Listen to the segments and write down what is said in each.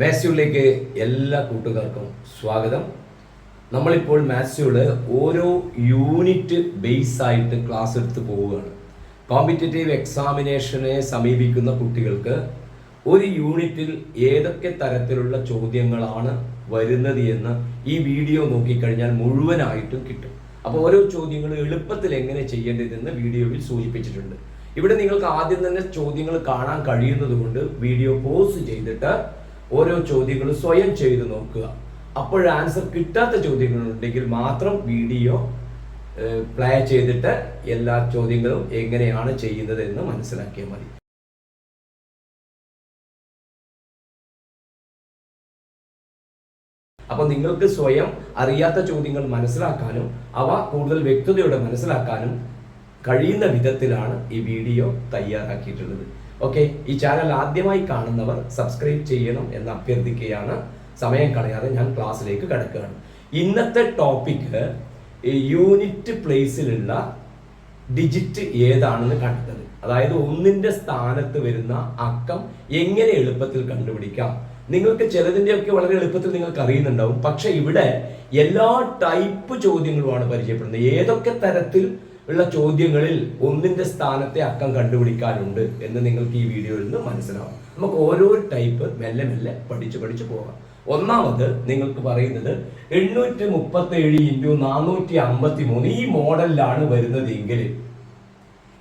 മാത്സ്യൂളിലേക്ക് എല്ലാ കൂട്ടുകാർക്കും സ്വാഗതം. നമ്മളിപ്പോൾ മാത്സ്യൂൾ ഓരോ യൂണിറ്റ് ബേസ് ആയിട്ട് ക്ലാസ് എടുത്ത് പോവുകയാണ്. കോമ്പറ്റേറ്റീവ് എക്സാമിനേഷനെ സമീപിക്കുന്ന കുട്ടികൾക്ക് ഒരു യൂണിറ്റിൽ ഏതൊക്കെ തരത്തിലുള്ള ചോദ്യങ്ങളാണ് വരുന്നത് എന്ന് ഈ വീഡിയോ നോക്കിക്കഴിഞ്ഞാൽ മുഴുവനായിട്ടും കിട്ടും. അപ്പോൾ ഓരോ ചോദ്യങ്ങളും എളുപ്പത്തിൽ എങ്ങനെ ചെയ്യേണ്ടതെന്ന് വീഡിയോയിൽ സൂചിപ്പിച്ചിട്ടുണ്ട്. ഇവിടെ നിങ്ങൾക്ക് ആദ്യം തന്നെ ചോദ്യങ്ങൾ കാണാൻ കഴിയുന്നത് കൊണ്ട് വീഡിയോ പോസ് ചെയ്തിട്ട് ഓരോ ചോദ്യങ്ങളും സ്വയം ചെയ്ത് നോക്കുക. അപ്പോൾ ആൻസർ കിട്ടാത്ത ചോദ്യങ്ങളുണ്ടെങ്കിൽ മാത്രം വീഡിയോ പ്ലേ ചെയ്തിട്ട് എല്ലാ ചോദ്യങ്ങളും എങ്ങനെയാണ് ചെയ്യുന്നത് എന്ന് മനസ്സിലാക്കിയാൽ മതി. അപ്പോൾ നിങ്ങൾക്ക് സ്വയം അറിയാത്ത ചോദ്യങ്ങൾ മനസ്സിലാക്കാനും അവ കൂടുതൽ വ്യക്തതയോടെ മനസ്സിലാക്കാനും കഴിയുന്ന വിധത്തിലാണ് ഈ വീഡിയോ തയ്യാറാക്കിയിട്ടുള്ളത്. ഓക്കെ ഈ ചാനൽ ആദ്യമായി കാണുന്നവർ സബ്സ്ക്രൈബ് ചെയ്യണം എന്ന് അഭ്യർത്ഥിക്കുകയാണ്. സമയം കളയാതെ ഞാൻ ക്ലാസ്സിലേക്ക് കിടക്കുകയാണ്. ഇന്നത്തെ ടോപ്പിക്ക് യൂണിറ്റ് പ്ലേസിലുള്ള ഡിജിറ്റ് ഏതാണെന്ന് കണ്ടത് അതായത് ഒന്നിന്റെ സ്ഥാനത്ത് വരുന്ന അക്കം എങ്ങനെ എളുപ്പത്തിൽ കണ്ടുപിടിക്കാം? നിങ്ങൾക്ക് ചിലതിന്റെയൊക്കെ വളരെ എളുപ്പത്തിൽ നിങ്ങൾക്ക് അറിയുന്നുണ്ടാവും. പക്ഷെ ഇവിടെ എല്ലാ ടൈപ്പ് ചോദ്യങ്ങളുമാണ് പരിചയപ്പെടുന്നത്. ഏതൊക്കെ തരത്തിൽ ഉള്ള ചോദ്യങ്ങളിൽ ഒന്നിന്റെ സ്ഥാനത്തെ അക്കം കണ്ടുപിടിക്കാനുണ്ട് എന്ന് നിങ്ങൾക്ക് ഈ വീഡിയോയിൽ നിന്ന് മനസ്സിലാവും. നമുക്ക് ഓരോ ടൈപ്പ് മെല്ലെ മെല്ലെ പഠിച്ച് പഠിച്ച് പോകാം. ഒന്നാമത് നിങ്ങൾക്ക് പറയുന്നത് എണ്ണൂറ്റി മുപ്പത്തി ഏഴ് ഇന്റു നാനൂറ്റി അമ്പത്തി മൂന്ന് ഈ മോഡലിലാണ് വരുന്നതെങ്കിൽ.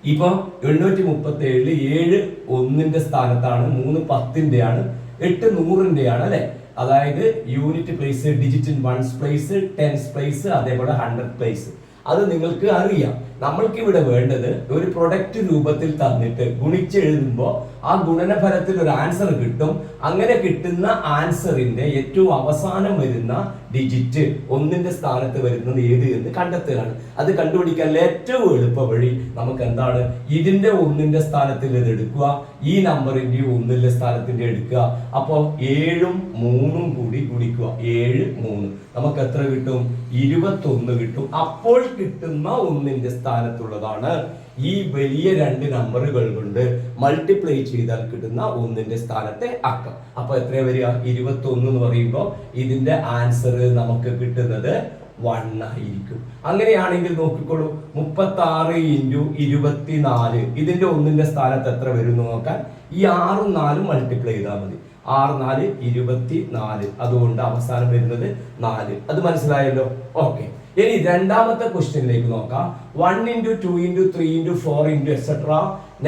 ഇപ്പൊ എണ്ണൂറ്റി മുപ്പത്തി ഏഴിൽ ഏഴ് ഒന്നിന്റെ സ്ഥാനത്താണ് മൂന്ന് പത്തിന്റെയാണ് എട്ട് നൂറിന്റെയാണ് അല്ലെ? അതായത് unit place digit in ones place tens place അതേപോലെ ഹൺഡ്രഡ് പ്ലേസ് അത് നിങ്ങൾക്ക് അറിയാം. നമ്മൾക്ക് ഇവിടെ വേണ്ടത് ഒരു പ്രൊഡക്റ്റ് രൂപത്തിൽ തന്നിട്ട് ഗുണിച്ചെഴുതുമ്പോൾ ആ ഗുണനഫലത്തിൽ ഒരു ആൻസർ കിട്ടും. അങ്ങനെ കിട്ടുന്ന ആൻസറിന്റെ ഏറ്റവും അവസാനം വരുന്ന ഡിജിറ്റ് ഒന്നിന്റെ സ്ഥാനത്ത് വരുന്നത് ഏത് എന്ന് കണ്ടെത്തുകയാണ്. അത് കണ്ടുപിടിക്കാൻ ഏറ്റവും എളുപ്പ വഴി നമുക്ക് എന്താണ് ഇതിന്റെ ഒന്നിന്റെ സ്ഥാനത്തിൽ ഇത് എടുക്കുക. ഈ നമ്പറിന്റെ ഒന്നിന്റെ സ്ഥാനത്തിന്റെ എടുക്കുക. അപ്പോൾ ഏഴും മൂന്നും കൂടി ഗുണിക്കുക. ഏഴ് മൂന്ന്. നമുക്ക് എത്ര കിട്ടും? ഇരുപത്തൊന്ന് കിട്ടും. അപ്പോൾ കിട്ടുന്ന ഒന്നിന്റെ സ്ഥാനത്തുള്ളതാണ് ഈ വലിയ രണ്ട് നമ്പറുകൾ കൊണ്ട് മൾട്ടിപ്ലൈ ചെയ്താൽ കിട്ടുന്ന ഒന്നിന്റെ സ്ഥാനത്തെ അക്കം. അപ്പൊ എത്ര വരിക? ഇരുപത്തി ഒന്ന് എന്ന് പറയുമ്പോൾ ഇതിന്റെ ആൻസർ നമുക്ക് കിട്ടുന്നത് വൺ ആയിരിക്കും. അങ്ങനെയാണെങ്കിൽ നോക്കിക്കോളൂ. മുപ്പത്തി ആറ് ഇന്റു ഇരുപത്തിനാല്. ഇതിന്റെ ഒന്നിന്റെ സ്ഥാനത്ത് എത്ര വരും നോക്കാൻ? ഈ ആറും നാലും മൾട്ടിപ്ലൈ ചെയ്താൽ മതി. ആറ് നാല് ഇരുപത്തി നാല് അതുകൊണ്ട് അവസാനം വരുന്നത് നാല്. അത് മനസ്സിലായല്ലോ? ഓക്കെ ഇനി രണ്ടാമത്തെ ക്വസ്റ്റ്യനിലേക്ക് നോക്കാം. One into two into three into four into etcetera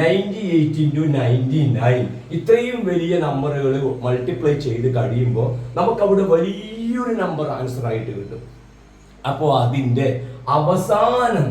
ninety eight into ninety nine ഇത്രയും വലിയ നമ്പറുകൾ മൾട്ടിപ്ലൈ ചെയ്ത് കഴിയുമ്പോൾ നമുക്ക് അവിടെ വലിയൊരു നമ്പർ ആൻസർ ആയിട്ട് കിട്ടും. അപ്പോൾ അതിന്റെ അവസാനം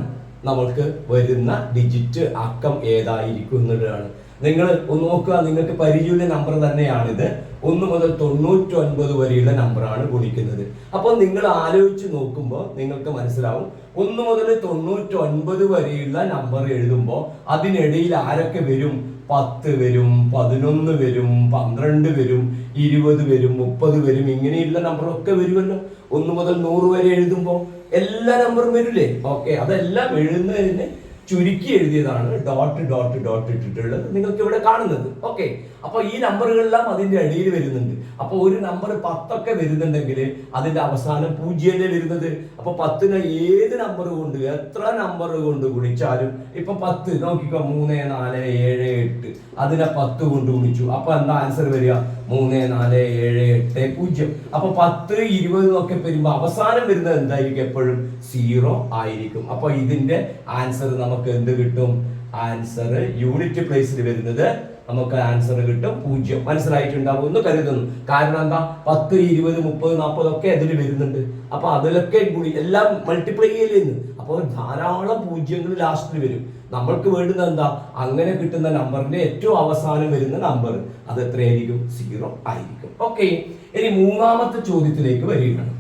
നമ്മൾക്ക് വരുന്ന ഡിജിറ്റ് അക്കം ഏതായിരിക്കും എന്നുള്ളതാണ്. നിങ്ങൾ നോക്കുക നിങ്ങൾക്ക് പരിചയമുള്ള നമ്പർ തന്നെയാണിത്. ഒന്ന് മുതൽ തൊണ്ണൂറ്റി ഒൻപത് വരെയുള്ള നമ്പറാണ് ഗുണിക്കുന്നത്. അപ്പോൾ നിങ്ങൾ ആലോചിച്ച് നോക്കുമ്പോൾ നിങ്ങൾക്ക് മനസ്സിലാവും. ഒന്ന് മുതൽ തൊണ്ണൂറ്റി ഒൻപത് വരെയുള്ള നമ്പർ എഴുതുമ്പോൾ അതിനിടയിൽ ആരൊക്കെ വരും? പത്ത് വരും പതിനൊന്ന് വരും പന്ത്രണ്ട് വരും ഇരുപത് വരും മുപ്പത് വരും ഇങ്ങനെയുള്ള നമ്പറൊക്കെ വരുമല്ലോ. ഒന്ന് മുതൽ നൂറ് വരെ എഴുതുമ്പോൾ എല്ലാ നമ്പറും വരില്ലേ? ഓക്കെ അതെല്ലാം എഴുതുന്നതിന് ചുരുക്കി എഴുതിയതാണ് ഡോട്ട് ഡോട്ട് ഡോട്ട് ഇട്ടിട്ടുള്ളത്. നിങ്ങൾക്ക് ഇവിടെ കാണുന്നത്. ഓക്കെ അപ്പോൾ ഈ നമ്പറുകളെല്ലാം അതിന്റെ അടിയിൽ വരുന്നുണ്ട്. അപ്പോൾ ഒരു നമ്പർ പത്തൊക്കെ വരുന്നുണ്ടെങ്കിൽ അതിന്റെ അവസാനം പൂജ്യമല്ലേ വരുന്നത്? അപ്പൊ പത്തിന് ഏത് നമ്പർ കൊണ്ട് എത്ര നമ്പർ കൊണ്ട് ഗുണിച്ചാലും ഇപ്പൊ പത്ത്. നോക്കിക്കോ മൂന്ന് നാല് ഏഴ് എട്ട്. അതിനെ പത്ത് കൊണ്ട് ഗുണിച്ചു. അപ്പൊ എന്താ ആൻസർ വരിക? മൂന്ന് നാല് ഏഴ് എട്ട് പൂജ്യം. അപ്പോൾ പത്ത് ഇരുപത് ഒക്കെ വരുമ്പോ അവസാനം വരുന്നത് എന്തായിരിക്കും എപ്പോഴും? സീറോ ആയിരിക്കും. അപ്പോൾ ഇതിന്റെ ആൻസർ നമുക്ക് എന്ത് കിട്ടും? ആൻസർ യൂണിറ്റ് പ്ലേസിൽ വരുന്നത് നമുക്ക് ആൻസർ കിട്ടും പൂജ്യം. മനസ്സിലായിട്ടുണ്ടാവും എന്ന് കരുതുന്നു. കാരണം എന്താ? പത്ത് ഇരുപത് മുപ്പത് നാൽപ്പത് ഒക്കെ അതിൽ വരുന്നുണ്ട്. അപ്പൊ അതിലൊക്കെ കൂടി എല്ലാം മൾട്ടിപ്ലൈ ചെയ്യുന്നു അപ്പോൾ ധാരാളം പൂജ്യങ്ങൾ ലാസ്റ്റിൽ വരും. നമ്മൾക്ക് വേണ്ടുന്നത് എന്താ? അങ്ങനെ കിട്ടുന്ന നമ്പറിന്റെ ഏറ്റവും അവസാനം വരുന്ന നമ്പർ അത് എത്രയായിരിക്കും? സീറോ ആയിരിക്കും. ഓക്കെ ഇനി മൂന്നാമത്തെ ചോദ്യത്തിലേക്ക് വരികയാണ്.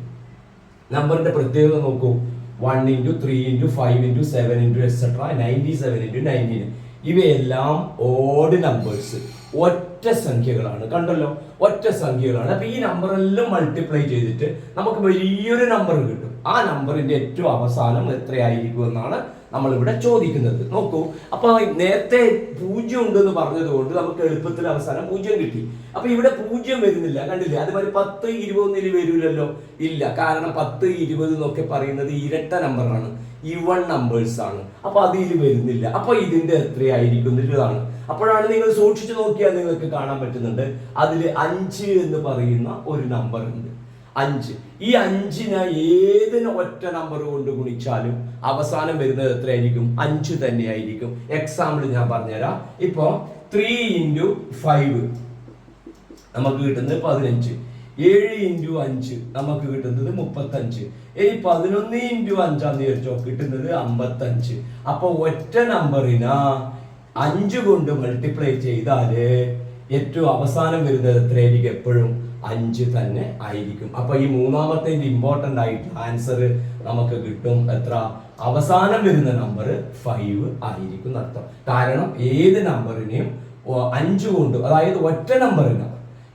നമ്പറിന്റെ പ്രത്യേകത നോക്കൂ. One into three into five into seven into etcetera ninety seven into nineteen ഇവയെല്ലാം ഓഡ് നമ്പേഴ്സ് ഒറ്റ സംഖ്യകളാണ്. കണ്ടല്ലോ? ഒറ്റ സംഖ്യകളാണ്. അപ്പൊ ഈ നമ്പറെല്ലാം മൾട്ടിപ്ലൈ ചെയ്തിട്ട് നമുക്ക് വലിയൊരു നമ്പർ കിട്ടും. ആ നമ്പറിന്റെ ഏറ്റവും അവസാനം എത്രയായിരിക്കും എന്നാണ് നമ്മളിവിടെ ചോദിക്കുന്നത്. നോക്കൂ അപ്പോൾ നേരത്തെ പൂജ്യം ഉണ്ടെന്ന് പറഞ്ഞതുകൊണ്ട് നമുക്ക് എളുപ്പത്തിൽ അവസാനം പൂജ്യം കിട്ടി. അപ്പോൾ ഇവിടെ പൂജ്യം വരുന്നില്ല കണ്ടില്ലേ? അതുമാതിരി പത്ത് ഇരുപതൊന്നിൽ വരില്ലല്ലോ ഇല്ല കാരണം പത്ത് ഇരുപത് എന്നൊക്കെ പറയുന്നത് ഇരട്ട നമ്പറാണ്. ഇവൺ നമ്പേഴ്സ് ആണ്. അപ്പോൾ അതിൽ വരുന്നില്ല. അപ്പോൾ ഇതിന്റെ എത്രയായിരിക്കും എന്നുള്ളതാണ്. അപ്പോഴാണ് നിങ്ങൾ സൂക്ഷിച്ചു നോക്കിയാൽ നിങ്ങൾക്ക് കാണാൻ പറ്റുന്നുണ്ട്. അതിൽ അഞ്ച് എന്ന് പറയുന്ന ഒരു നമ്പർ ഉണ്ട് അഞ്ച്. ഈ അഞ്ചിനെ ഏതിന് ഒറ്റ നമ്പർ കൊണ്ട് ഗുണിച്ചാലും അവസാനം വരുന്നത് എത്രയായിരിക്കും? അഞ്ച് തന്നെയായിരിക്കും. എക്സാമ്പിൾ ഞാൻ പറഞ്ഞുതരാം. ഇപ്പോ ത്രീ ഇന്റു ഫൈവ് നമുക്ക് കിട്ടുന്നത് പതിനഞ്ച്. ഏഴ് ഇന്റു അഞ്ച് നമുക്ക് കിട്ടുന്നത് മുപ്പത്തഞ്ച്. ഇനി പതിനൊന്ന് ഇന്റു അഞ്ചാന്ന് വിചാരിച്ചോ കിട്ടുന്നത് അമ്പത്തഞ്ച്. അപ്പൊ ഒറ്റ നമ്പറിനാ അഞ്ച് കൊണ്ട് മൾട്ടിപ്ലൈ ചെയ്താൽ ഏറ്റവും അവസാനം വരുന്നത് എത്രയായിരിക്കും? എപ്പോഴും അഞ്ച് തന്നെ ആയിരിക്കും. അപ്പൊ ഈ മൂന്നാമത്തെ ഇമ്പോർട്ടന്റ് ആയിട്ട് ആൻസർ നമുക്ക് കിട്ടും എത്ര? അവസാനം വരുന്ന നമ്പർ ഫൈവ് ആയിരിക്കും എന്നർത്ഥം കാരണം ഏത് നമ്പറിനെയും അഞ്ച് കൊണ്ട് അതായത് ഒറ്റ നമ്പറിന്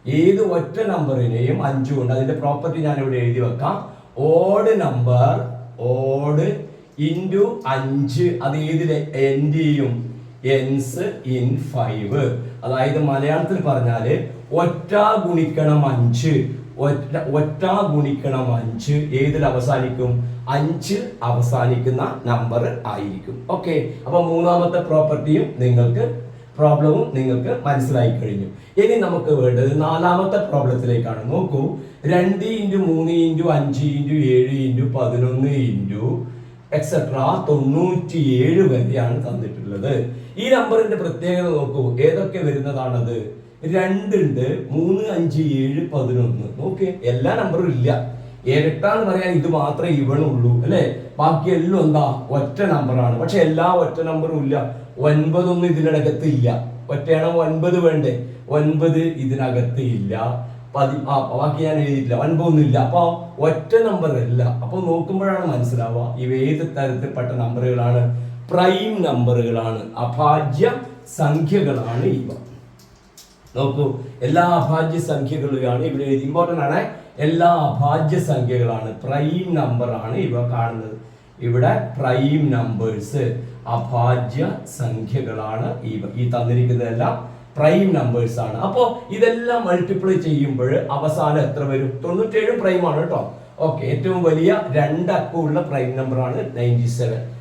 ഏത് ഒറ്റ നമ്പറിനെയും അഞ്ച് കൊണ്ട് അതിന്റെ പ്രോപ്പർട്ടി ഞാൻ ഇവിടെ എഴുതി വെക്കാം. ഓഡ് നമ്പർ ഓഡ് ഇന്റു അഞ്ച് അത് ഏതിലെ? എൻഡ് ചെയ്യും എൻസ് ഇൻ ഫൈവ്. അതായത് മലയാളത്തിൽ പറഞ്ഞാൽ ഒറ്റ ഗുണിക്കണം അഞ്ച്. ഒറ്റ ഒറ്റ ഗുണിക്കണം അഞ്ച്. ഏതിൽ അവസാനിക്കും? അഞ്ച് അവസാനിക്കുന്ന നമ്പർ ആയിരിക്കും. ഓക്കെ അപ്പൊ മൂന്നാമത്തെ പ്രോപ്പർട്ടിയും നിങ്ങൾക്ക് പ്രോബ്ലവും നിങ്ങൾക്ക് മനസ്സിലായി കഴിഞ്ഞു. ഇനി നമുക്ക് വേണ്ടത് നാലാമത്തെ പ്രോബ്ലത്തിലേക്കാണ് നോക്കൂ. രണ്ട് ഇന്റു മൂന്ന് ഇന്റു അഞ്ച് ഇന്റു ഏഴ് ഇന്റു പതിനൊന്ന് ഇന്റു എക്സെട്ര തൊണ്ണൂറ്റിയേഴ് വരെയാണ് തന്നിട്ടുള്ളത്. ഈ നമ്പറിന്റെ പ്രത്യേകത നോക്കൂ. ഏതൊക്കെ വരുന്നതാണത്? രണ്ടുണ്ട് മൂന്ന് അഞ്ച് ഏഴ് പതിനൊന്ന്. ഓക്കെ എല്ലാ നമ്പറും ഇല്ല. ഇരട്ടാന്ന് പറയാൻ ഇത് മാത്രമേ ഇവണുള്ളൂ അല്ലെ? ബാക്കി എല്ലാം എന്താ? ഒറ്റ നമ്പറാണ്. പക്ഷെ എല്ലാ ഒറ്റ നമ്പറും ഇല്ല. ഒൻപതൊന്നും ഇതിനകത്ത് ഇല്ല. ഒറ്റയാണോ ഒൻപത് വേണ്ടേ? ഒൻപത് ഇതിനകത്ത് ഇല്ല. പതി ആ ബാക്കി ഞാൻ എഴുതിയിട്ടില്ല. ഒൻപതൊന്നും ഇല്ല. അപ്പൊ ഒറ്റ നമ്പർ അല്ല അപ്പൊ നോക്കുമ്പോഴാണ് മനസ്സിലാവുക. ഇവ ഏത് തരത്തിൽപ്പെട്ട നമ്പറുകളാണ്? പ്രൈം നമ്പറുകളാണ്. അഭാജ്യ സംഖ്യകളാണ് ഇവ. നോക്കൂ എല്ലാ അഭാജ്യ സംഖ്യകളുമാണ് ഇവിടെ ഇമ്പോർട്ടന്റ് ആണ്. എല്ലാ അഭാജ്യ സംഖ്യകളാണ്. പ്രൈം നമ്പർ ആണ് ഇവ കാണുന്നത്. ഇവിടെ പ്രൈം നമ്പേഴ്സ് അഭാജ്യ സംഖ്യകളാണ് ഇവ. ഈ തന്നിരിക്കുന്നതെല്ലാം പ്രൈം നമ്പേഴ്സ് ആണ്. അപ്പോൾ ഇതെല്ലാം മൾട്ടിപ്ലൈ ചെയ്യുമ്പോൾ അവസാനം എത്ര വരും? തൊണ്ണൂറ്റേഴ് പ്രൈം ആണ് കേട്ടോ. ഓക്കെ ഏറ്റവും വലിയ രണ്ടക്കമുള്ള പ്രൈം നമ്പർ ആണ് നയന്റി സെവൻ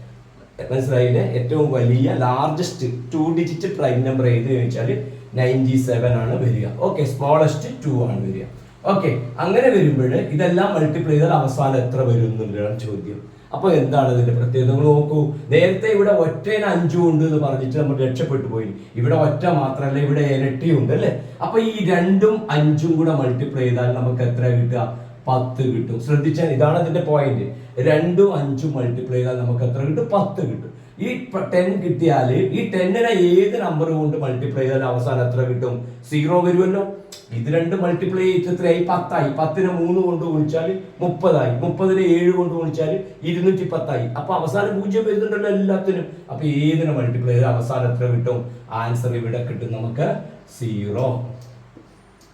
മനസ്സിലായില്ലേ? ഏറ്റവും വലിയ largest two digit prime number ഏത് ചോദിച്ചാൽ നയന്റി സെവൻ ആണ് വരിക. ഓക്കെ സ്മോളസ്റ്റ് ടു ആണ് വരിക. ഓക്കെ അങ്ങനെ വരുമ്പോൾ ഇതെല്ലാം മൾട്ടിപ്ലൈ ചെയ്താൽ അവസാനം എത്ര വരും എന്നുള്ളതാണ് ചോദ്യം. അപ്പോൾ എന്താണ് ഇതിന്റെ പ്രത്യേകത? നിങ്ങൾ നോക്കൂ നേരത്തെ ഇവിടെ ഒറ്റേന് അഞ്ചും ഉണ്ട് എന്ന് പറഞ്ഞിട്ട് നമ്മൾ രക്ഷപ്പെട്ടു പോയി. ഇവിടെ ഒറ്റ മാത്രമല്ല ഇവിടെ ഇരട്ടിയും ഉണ്ട് അല്ലേ? അപ്പൊ ഈ രണ്ടും അഞ്ചും കൂടെ മൾട്ടിപ്ലൈ ചെയ്താൽ നമുക്ക് എത്ര കിട്ടുക? പത്ത് കിട്ടും. ശ്രദ്ധിച്ചാൽ ഇതാണ് അതിന്റെ പോയിന്റ് രണ്ടും അഞ്ചും മൾട്ടിപ്ലൈ ചെയ്താൽ നമുക്ക് എത്ര കിട്ടും? പത്ത് കിട്ടും. ഈ ടെൻ കിട്ടിയാൽ ഈ ടെന്നിനെ ഏത് നമ്പർ കൊണ്ട് മൾട്ടിപ്ലൈ ചെയ്താൽ അവസാനം എത്ര കിട്ടും? സീറോ വരുമല്ലോ. ഇത് രണ്ട് മൾട്ടിപ്ലൈ ചെയ്തത്രയായി പത്തായി. പത്തിനെ മൂന്ന് കൊണ്ട് ഗുണിച്ചാൽ മുപ്പതായി. മുപ്പതിനെ ഏഴ് കൊണ്ട് ഗുണിച്ചാൽ ഇരുന്നൂറ്റി പത്തായി. അപ്പൊ അവസാനം പൂജ്യം വരുന്നുണ്ടല്ലോ എല്ലാത്തിനും. അപ്പൊ ഏതിനെ മൾട്ടിപ്ലൈ ചെയ്താൽ അവസാനം എത്ര കിട്ടും? ആൻസർ ഇവിടെ കിട്ടും നമുക്ക് സീറോ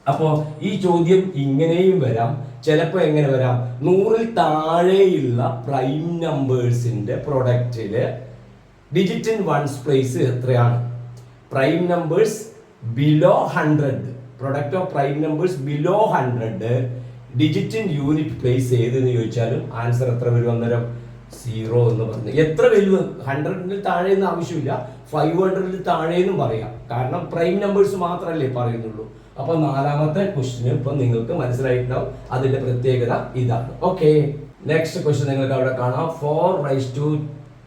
അപ്പോ ഈ ചോദ്യം ഇങ്ങനെയും വരാം. ചിലപ്പോൾ എങ്ങനെ വരാം? നൂറിൽ താഴെയുള്ള പ്രൈം നമ്പേഴ്സിന്റെ പ്രൊഡക്റ്റിൽ ഡിജിറ്റ് ഇൻ വൺസ് പ്ലേസ് എത്രയാണ്? Prime numbers below hundred product of prime numbers below hundred digit in unit place ഏതെന്ന് ചോദിച്ചാലും ആൻസർ എത്ര വരും അന്നേരം? സീറോ എന്ന് പറഞ്ഞു. എത്ര വലുത് ഹൺഡ്രഡിൽ താഴെ എന്ന് ആവശ്യമില്ല. ഫൈവ് ഹൺഡ്രഡിൽ താഴെ എന്നും പറയാം. കാരണം പ്രൈം നമ്പേഴ്സ് മാത്രമല്ലേ പറയുന്നുള്ളൂ. അപ്പൊ നാലാമത്തെ ക്വസ്റ്റിന് ഇപ്പൊ നിങ്ങൾക്ക് മനസ്സിലായിട്ടുണ്ടാവും. അതിന്റെ പ്രത്യേകത ഇതാണ്. ഓക്കെ നെക്സ്റ്റ് ക്വസ്റ്റ്യൻ നിങ്ങൾക്ക് അവിടെ കാണാം. Four raise to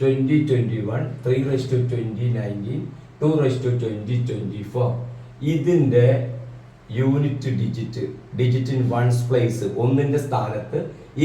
twenty twenty one three raise to twenty nineteen two raise to twenty twenty four ഇതിന്റെ unit digit digit in ones place ഒന്നിന്റെ സ്ഥാനത്ത്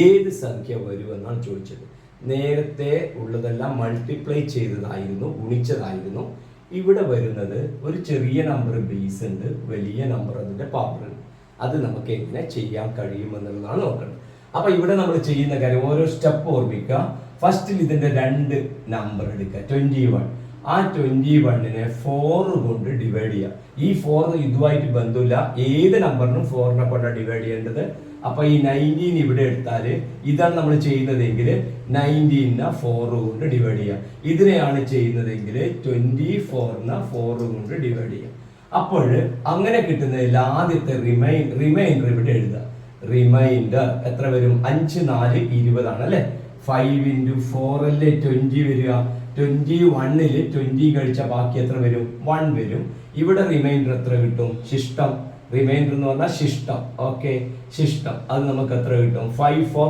ഏത് സംഖ്യ വരുമെന്നാണ് ചോദിച്ചത്. നേരത്തെ ഉള്ളതെല്ലാം മൾട്ടിപ്ലൈ ചെയ്തതായിരുന്നു ഗുണിച്ചതായിരുന്നു. ഇവിടെ വരുന്നത് ഒരു ചെറിയ നമ്പർ ബേസ് ഉണ്ട് വലിയ നമ്പർ അതിന്റെ പവർ ഉണ്ട്. അത് നമുക്ക് എങ്ങനെ ചെയ്യാൻ കഴിയുമെന്നുള്ളതാണ് നോക്കുന്നത് അപ്പോൾ ഇവിടെ നമ്മൾ ചെയ്യുന്ന കാര്യം ഓരോ സ്റ്റെപ്പ് ഓർമ്മിക്കുക. ഫസ്റ്റിൽ ഇതിന്റെ രണ്ട് നമ്പർ എടുക്കുക ട്വന്റി വൺ ആ ട്വന്റി വണ്ണിനെ ഫോർ കൊണ്ട് ഡിവൈഡ് ചെയ്യുക. ഈ ഫോർ ഇതുമായിട്ട് ബന്ധമില്ല. ഏത് നമ്പറിനും ഫോറിനെ കൊണ്ടാണ് ഡിവൈഡ് ചെയ്യേണ്ടത്? അപ്പൊ ഈ നയന്റീൻ ഇവിടെ എടുത്താൽ ഇതാണ് നമ്മൾ ചെയ്യുന്നതെങ്കിൽ നയന്റീനെ ഫോർ കൊണ്ട് ഡിവൈഡ് ചെയ്യാം. ഇതിനെയാണ് ചെയ്യുന്നതെങ്കിൽ ട്വന്റി ഫോറിനെ ഫോർ കൊണ്ട് ഡിവൈഡ് ചെയ്യാം. അപ്പോൾ അങ്ങനെ കിട്ടുന്നതിൽ ആദ്യത്തെ റിമൈൻ റിമൈൻഡർ ഇവിടെ എഴുതുക. റിമൈൻഡർ എത്ര വരും? അഞ്ച് നാല് ഇരുപതാണ് അല്ലെ? ഫൈവ് ഇന്റു ഫോർ അല്ലേ ട്വന്റി വരിക? ട്വന്റി വണ്ണിൽ ട്വന്റി കഴിച്ച ബാക്കി എത്ര വരും? വൺ വരും. ഇവിടെ റിമൈൻഡർ എത്ര കിട്ടും? ശിഷ്ടം റിമൈൻഡർ എന്ന് പറഞ്ഞാൽ ശിഷ്ടം. ഓക്കെ ശിഷ്ടം. അത് നമുക്ക് എത്ര കിട്ടും? Five four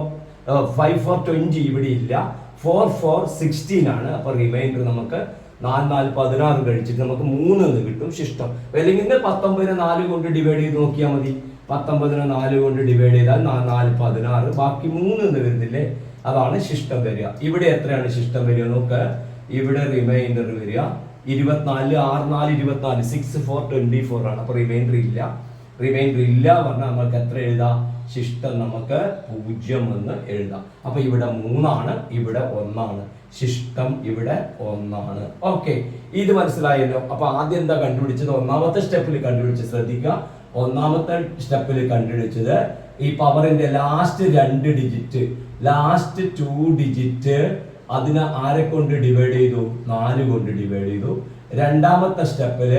five four twenty ഇവിടെ ഇല്ല. ഫോർ ഫോർ സിക്സ്റ്റീൻ ആണ്. അപ്പോൾ റിമൈൻഡർ നമുക്ക് നാല് നാല് പതിനാറ് കഴിച്ചിട്ട് നമുക്ക് മൂന്ന് എന്ന് കിട്ടും ശിഷ്ടം. അല്ലെങ്കിൽ പത്തൊമ്പതിനെ നാല് കൊണ്ട് ഡിവൈഡ് ചെയ്ത് നോക്കിയാൽ മതി. പത്തൊമ്പതിനെ നാല് കൊണ്ട് ഡിവൈഡ് ചെയ്താൽ നാല് പതിനാറ്. ബാക്കി മൂന്ന് എന്ന് വരുന്നില്ലേ? അതാണ് ശിഷ്ടം വരിക. ഇവിടെ എത്രയാണ് ശിഷ്ടം വരിക നോക്ക്? ഇവിടെ റിമൈൻഡർ വരിക. ഇരുപത്തിനാല് ആറ് നാല് ഇരുപത്തിനാല്. സിക്സ് ഫോർ ട്വന്റി ഫോർ ആണ്. അപ്പോൾ റിമൈൻഡർ ഇല്ല. റിമൈൻഡർ ഇല്ല പറഞ്ഞാൽ നമുക്ക് എത്ര എഴുതാം? ശിഷ്ടം നമുക്ക് പൂജ്യം എന്ന് എഴുതാം. അപ്പൊ ഇവിടെ മൂന്നാണ് ഇവിടെ ഒന്നാണ്. ശിഷ്ടം ഇവിടെ ഒന്നാണ്. ഓക്കെ ഇത് മനസ്സിലായല്ലോ. അപ്പൊ ആദ്യം എന്താ കണ്ടുപിടിച്ചത്? ഒന്നാമത്തെ സ്റ്റെപ്പിൽ കണ്ടുപിടിച്ച് ശ്രദ്ധിക്കുക. ഒന്നാമത്തെ സ്റ്റെപ്പിൽ കണ്ടുപിടിച്ചത് ഈ പവറിന്റെ ലാസ്റ്റ് രണ്ട് ഡിജിറ്റ് ലാസ്റ്റ് ടു ഡിജിറ്റ് അതിനെ ആരെ കൊണ്ട് ഡിവൈഡ് ചെയ്തു? നാല് കൊണ്ട് ഡിവൈഡ് ചെയ്തു. രണ്ടാമത്തെ സ്റ്റെപ്പിൽ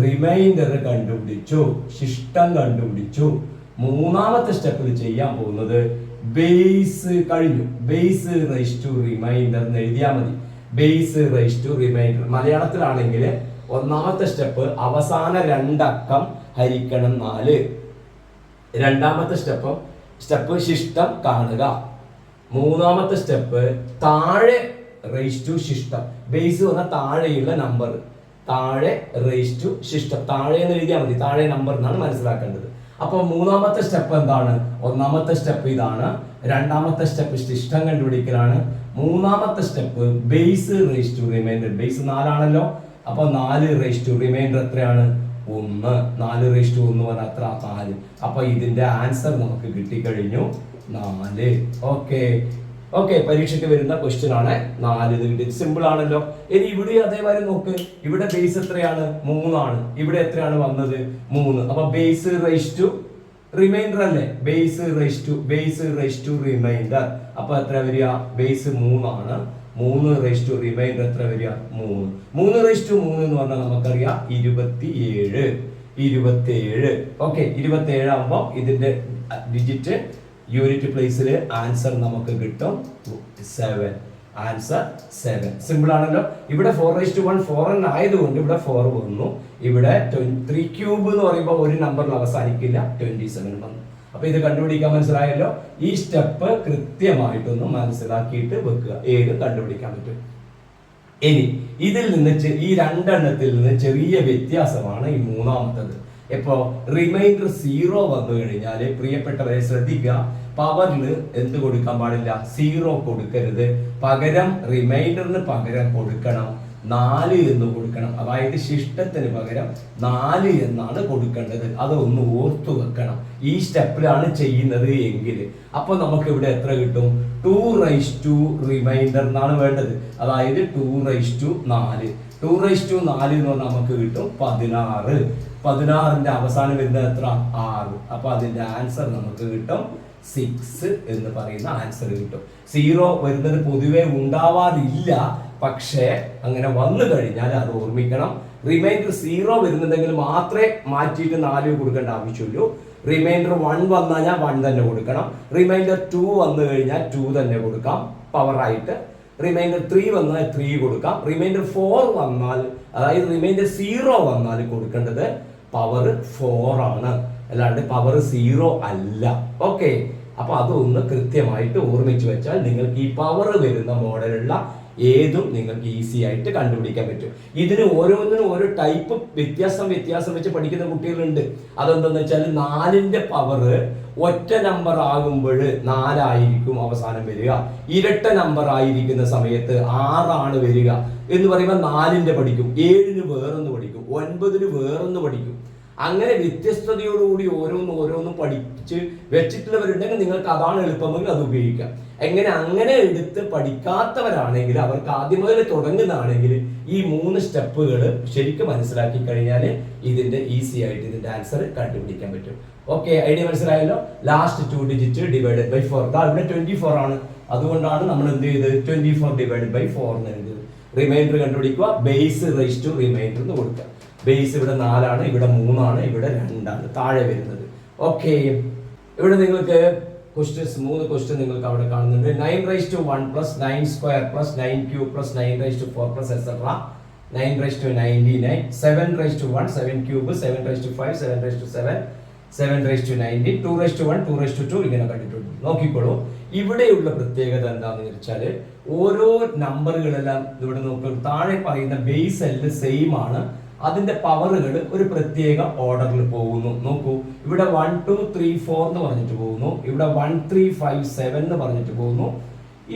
റിമൈൻഡർ കണ്ടുപിടിച്ചു ശിഷ്ടം കണ്ടുപിടിച്ചു. മൂന്നാമത്തെ സ്റ്റെപ്പിൽ ചെയ്യാൻ പോകുന്നത് ബേസ് കഴിഞ്ഞു. ബേസ് റൈസ് ടു റിമൈൻഡർ എന്ന് എഴുതിയാൽ മതി. ബേസ് റൈസ് ടു റിമൈൻഡർ മലയാളത്തിലാണെങ്കിൽ ഒന്നാമത്തെ സ്റ്റെപ്പ് അവസാന രണ്ടക്കം ഹരിക്കണം നാല്. രണ്ടാമത്തെ സ്റ്റെപ്പ് സ്റ്റെപ്പ് ശിഷ്ടം കാണുക. മൂന്നാമത്തെ സ്റ്റെപ്പ് താഴെ റേസ് ടു ശിഷ്ടം. ബേസ് വന്ന താഴെയുള്ള നമ്പർ താഴെ റേസ് ടു ശിഷ്ടം. താഴെ എന്ന് എഴുതിയാൽ മതി. താഴെ നമ്പർ എന്നാണ് മനസ്സിലാക്കേണ്ടത്. അപ്പൊ മൂന്നാമത്തെ സ്റ്റെപ്പ് എന്താണ്? ഒന്നാമത്തെ സ്റ്റെപ്പ് ഇതാണ്. രണ്ടാമത്തെ സ്റ്റെപ്പ് ശിഷ്ടം കണ്ടുപിടിക്കലാണ്. മൂന്നാമത്തെ step base raise to remainder base നാലാണല്ലോ. അപ്പോൾ നാല് റേസ് ടു റിമൈൻഡർ എത്രയാണ്? ഒന്ന്. നാല് റേസ് ടു ഒന്ന് പറഞ്ഞാൽ അത്ര നാല്. അപ്പൊ ഇതിന്റെ ആൻസർ നമുക്ക് കിട്ടിക്കഴിഞ്ഞു നാല്. ഓക്കെ ഓക്കെ പരീക്ഷയ്ക്ക് വരുന്ന ക്വസ്റ്റ്യൻ ആണ്. നാല് ഇത് കിട്ടി. സിമ്പിൾ ആണല്ലോ. ഇനി ഇവിടെ അതേമാതിരി നോക്ക്. ഇവിടെ ബേസ് എത്രയാണ്? മൂന്നാണ്. ഇവിടെ എത്രയാണ് വന്നത്? മൂന്ന്. അപ്പൊ ബേസ് റൈസ് ടു റിമൈൻഡർ അല്ലേ? Base raise to base raise to remainder അപ്പൊ എത്ര വരിക? ബേസ് മൂന്നാണ്. മൂന്ന് റൈസ് ടു റിമൈൻഡർ എത്ര വരിക? മൂന്ന്. മൂന്ന് റൈസ് ടു മൂന്ന് എന്ന് പറഞ്ഞാൽ നമുക്കറിയാം ഇരുപത്തിയേഴ്. ഇരുപത്തിയേഴ്. ഓക്കെ ഇരുപത്തിയേഴ് ആകുമ്പോൾ ഇതിന്റെ ഡിജിറ്റ് യൂണിറ്റ് പ്ലേസിൽ ആൻസർ നമുക്ക് കിട്ടും. സെവൻ ആൻസർ സെവൻ സിമ്പിൾ ആണല്ലോ. ഇവിടെ four two one four N ആയതുകൊണ്ട് ഇവിടെ ഫോർ വന്നു. ഇവിടെ ത്രീ ക്യൂബ് എന്ന് പറയുമ്പോൾ ഒരു നമ്പറിൽ അവസാനിക്കില്ല. ട്വന്റി സെവൻ വന്നു. അപ്പൊ ഇത് കണ്ടുപിടിക്കാൻ മനസ്സിലായല്ലോ? ഈ സ്റ്റെപ്പ് കൃത്യമായിട്ടൊന്ന് മനസ്സിലാക്കിയിട്ട് വെക്കുക. ഏത് കണ്ടുപിടിക്കാൻ പറ്റും. ഇനി ഇതിൽ നിന്ന് ഈ രണ്ടെണ്ണത്തിൽ നിന്ന് ചെറിയ വ്യത്യാസമാണ് ഈ മൂന്നാമത്തത്. ഇപ്പോ റിമൈൻഡർ സീറോ വന്നു കഴിഞ്ഞാൽ പ്രിയപ്പെട്ടവരെ ശ്രദ്ധിക്കുക. പവറിൽ എന്ത് കൊടുക്കാൻ പാടില്ല? സീറോ കൊടുക്കരുത്. പകരം റിമൈൻഡറിന് പകരം കൊടുക്കണം. നാല് എന്ന് കൊടുക്കണം. അതായത് ശിഷ്ടത്തിന് പകരം നാല് എന്നാണ് കൊടുക്കേണ്ടത്. അതൊന്ന് ഓർത്തു വെക്കണം. ഈ സ്റ്റെപ്പിലാണ് ചെയ്യുന്നത് എങ്കിൽ അപ്പൊ നമുക്ക് ഇവിടെ എത്ര കിട്ടും? ടു റൈസ് ടു റിമൈൻഡർ എന്നാണ് വേണ്ടത്. അതായത് ടു റൈസ് ടു നാല്. ടു റൈസ് ടു നാല് എന്ന് പറഞ്ഞാൽ നമുക്ക് കിട്ടും പതിനാറ്. പതിനാറിന്റെ അവസാനം വരുന്നത് എത്ര? ആറ്. അപ്പൊ അതിന്റെ ആൻസർ നമുക്ക് കിട്ടും സിക്സ് എന്ന് പറയുന്ന ആൻസർ കിട്ടും. സീറോ വരുന്നത് പൊതുവെ ഉണ്ടാവാറില്ല പക്ഷേ അങ്ങനെ വന്നു കഴിഞ്ഞാൽ അത് ഓർമ്മിക്കണം. റിമൈൻഡർ സീറോ വരുന്നുണ്ടെങ്കിൽ മാത്രമേ മാറ്റിയിട്ട് നാല് കൊടുക്കേണ്ട ആവശ്യമുള്ളൂ. റിമൈൻഡർ വൺ വന്നു കഴിഞ്ഞാൽ വൺ തന്നെ കൊടുക്കണം. റിമൈൻഡർ ടു വന്നു കഴിഞ്ഞാൽ ടു തന്നെ കൊടുക്കാം. പവറായിട്ട് റിമൈൻഡർ ത്രീ വന്നാൽ ത്രീ കൊടുക്കാം. റിമൈൻഡർ ഫോർ വന്നാൽ അതായത് റിമൈൻഡർ സീറോ വന്നാൽ കൊടുക്കേണ്ടത് പവർ ഫോർ ആണ്. അല്ലാണ്ട് പവർ സീറോ അല്ല. ഓക്കെ അപ്പോൾ അതൊന്ന് കൃത്യമായിട്ട് ഓർമ്മിച്ച് വെച്ചാൽ നിങ്ങൾക്ക് ഈ പവർ വരുന്ന മോഡലുള്ള ഏതും നിങ്ങൾക്ക് ഈസി ആയിട്ട് കണ്ടുപിടിക്കാൻ പറ്റും. ഇതിന് ഓരോന്നിനും ഓരോ ടൈപ്പ് വ്യത്യാസം വ്യത്യാസം വെച്ച് പഠിക്കുന്ന കുട്ടികളുണ്ട്. അതെന്താന്ന് വെച്ചാൽ നാലിന്റെ പവർ ഒറ്റ നമ്പർ ആകുമ്പോൾ നാലായിരിക്കും അവസാനം വരിക. ഇരട്ട നമ്പർ ആയിരിക്കുന്ന സമയത്ത് ആറാണ് വരിക. എന്ന് പറയുമ്പോൾ നാലിന്റെ പഠിക്കും. ഏഴിന് വേറൊന്ന് പഠിക്കും. ഒൻപതിന് വേറൊന്ന് പഠിക്കും. അങ്ങനെ വ്യത്യസ്തതയോടുകൂടി ഓരോന്നും ഓരോന്നും പഠിച്ച് വെച്ചിട്ടുള്ളവരുണ്ടെങ്കിൽ നിങ്ങൾക്ക് അതാണ് എളുപ്പമെങ്കിൽ അത് ഉപയോഗിക്കാം. എങ്ങനെ അങ്ങനെ എടുത്ത് പഠിക്കാത്തവരാണെങ്കിൽ അവർക്ക് ആദ്യം മുതൽ തുടങ്ങുന്നതാണെങ്കിൽ ഈ മൂന്ന് സ്റ്റെപ്പുകൾ ശരിക്കും മനസ്സിലാക്കി കഴിഞ്ഞാൽ ഇതിന്റെ ഈസി ആയിട്ട് ഇതിന്റെ ആൻസർ കണ്ടുപിടിക്കാൻ പറ്റും. ഓക്കെ ഐഡിയ മനസ്സിലായല്ലോ? Last two digit divided by four ഇവിടെ ട്വന്റി ഫോർ ആണ്. അതുകൊണ്ടാണ് നമ്മൾ എന്ത് ചെയ്തത്? Twenty four divided by four എന്ന് എഴുതിയത്. റിമൈൻഡർ കണ്ടുപിടിക്കുക. ബേസ് റേസ് ടു റിമൈൻഡർ എന്ന് കൊടുക്കുക. ബേസ് ഇവിടെ നാലാണ് ഇവിടെ മൂന്നാണ് ഇവിടെ രണ്ടാണ് താഴെ വരുന്നത്. ഓക്കെ ഇവിടെ നിങ്ങൾക്ക് ക്വസ്റ്റ്യൻസ് മൂന്ന് ക്വസ്റ്റ്യൻ നിങ്ങൾക്ക് അവിടെ കാണുന്നുണ്ട്. Nine raise to one plus nine square plus nine cube plus nine raise to four plus etcetera nine raise to ninety nine seven raise to one seven cube seven raise to five seven raise to seven seven raise to ninety two raise to one two raise to two ഇങ്ങനെ കണ്ടിട്ടുണ്ട്. നോക്കിക്കോളൂ. ഇവിടെയുള്ള പ്രത്യേകത എന്താണെന്ന് വെച്ചാൽ ഓരോ നമ്പറുകളെല്ലാം ഇവിടെ നോക്കുക താഴെ പറയുന്ന ബേസ് എല്ലാം സെയിം ആണ്. അതിന്റെ പവറുകൾ ഒരു പ്രത്യേക ഓർഡറിൽ പോകുന്നു. നോക്കൂ ഇവിടെ വൺ ടു ത്രീ ഫോർ എന്ന് പറഞ്ഞിട്ട് പോകുന്നു. ഇവിടെ വൺ ത്രീ ഫൈവ് സെവൻ എന്ന് പറഞ്ഞിട്ട് പോകുന്നു.